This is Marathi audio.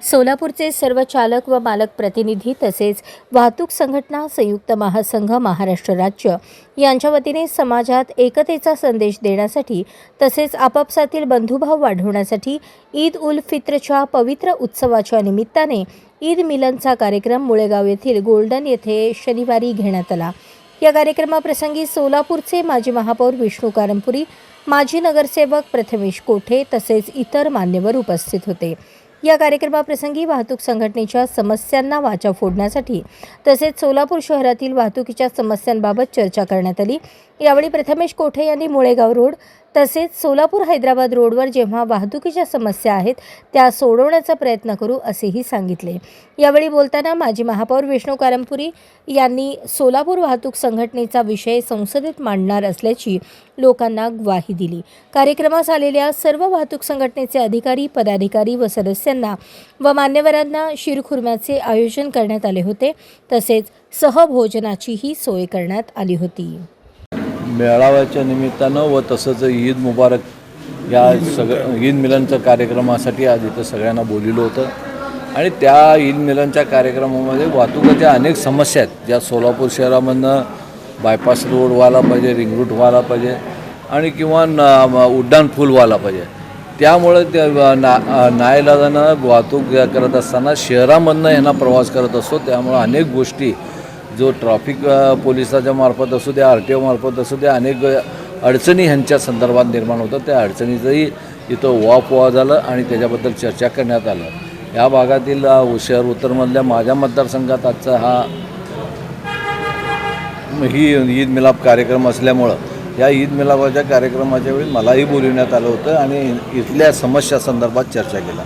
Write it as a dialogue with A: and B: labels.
A: सोलापूरचे सर्व चालक व मालक प्रतिनिधी तसेच वाहतूक संघटना संयुक्त महासंघ महाराष्ट्र राज्य यांच्या वतीने समाजात एकतेचा संदेश देण्यासाठी तसेच आपापसातील बंधुभाव वाढवण्यासाठी ईद उल फित्रच्या पवित्र उत्सवाच्या निमित्ताने ईद मिलनचा कार्यक्रम मुळेगाव येथील गोल्डन येथे शनिवारी घेण्यात आला. या कार्यक्रमाप्रसंगी सोलापूरचे माजी महापौर विष्णू कारंपुरी माजी नगरसेवक प्रथमेश कोठे तसेच इतर मान्यवर उपस्थित होते. या कार्यक्रमाप्रसंगी वाहतूक संघटनेच्या समस्यांना वाचा फोडण्यासाठी तसेच सोलापूर शहरातील वाहतुकीच्या समस्यांबाबत चर्चा करण्यात आली. यावेळी प्रथमेश कोठे यांनी मुळेगाव रोड तसेच सोलापूर हैदराबाद रोडवर जेव्हा वाहतुकीच्या समस्या आहेत त्या सोडवण्याचा प्रयत्न करू असेही सांगितले. यावेळी बोलताना माजी महापौर विष्णू कारंपुरी यांनी सोलापूर वाहतूक संघटनेचा विषय संसदेत मांडणार असल्याची लोकांना ग्वाही दिली. कार्यक्रमास आलेल्या सर्व वाहतूक संघटनेचे अधिकारी पदाधिकारी व सदस्यांना व मान्यवरांना शिरखुर्म्याचे आयोजन करण्यात आले होते. तसेच सहभोजनाचीही सोय करण्यात आली होती.
B: मेळाव्याच्या निमित्तानं व तसंच ईद मुबारक या सगळं ईद मिलनच्या कार्यक्रमासाठी आज इथं सगळ्यांना बोलिलं होतं. आणि त्या ईद मिलनच्या कार्यक्रमामध्ये वाहतुकीच्या अनेक समस्या आहेत. ज्या सोलापूर शहरामधनं बायपास रोड व्हायला पाहिजे रिंग रूट व्हायला पाहिजे आणि किंवा न उड्डाण पूल व्हायला पाहिजे. त्यामुळे त्या ना नाईलाजानं वाहतूक करत असताना शहरामधनं यांना प्रवास करत असतो. त्यामुळं अनेक गोष्टी जो ट्रॅफिक पोलिसाच्या मार्फत असू द्या आर टी ओ मार्फत असू द्या अनेक अडचणी ह्यांच्या संदर्भात निर्माण होतात. त्या अडचणीचंही इथं वापवा झालं आणि त्याच्याबद्दल चर्चा करण्यात आलं. या भागातील शहर उत्तरमधल्या माझ्या मतदारसंघात आजचा हा ही ईद मिलाप कार्यक्रम असल्यामुळं या ईद मिलापाच्या कार्यक्रमाच्या वेळी मलाही बोलवण्यात आलं होतं आणि इथल्या समस्या संदर्भात चर्चा केला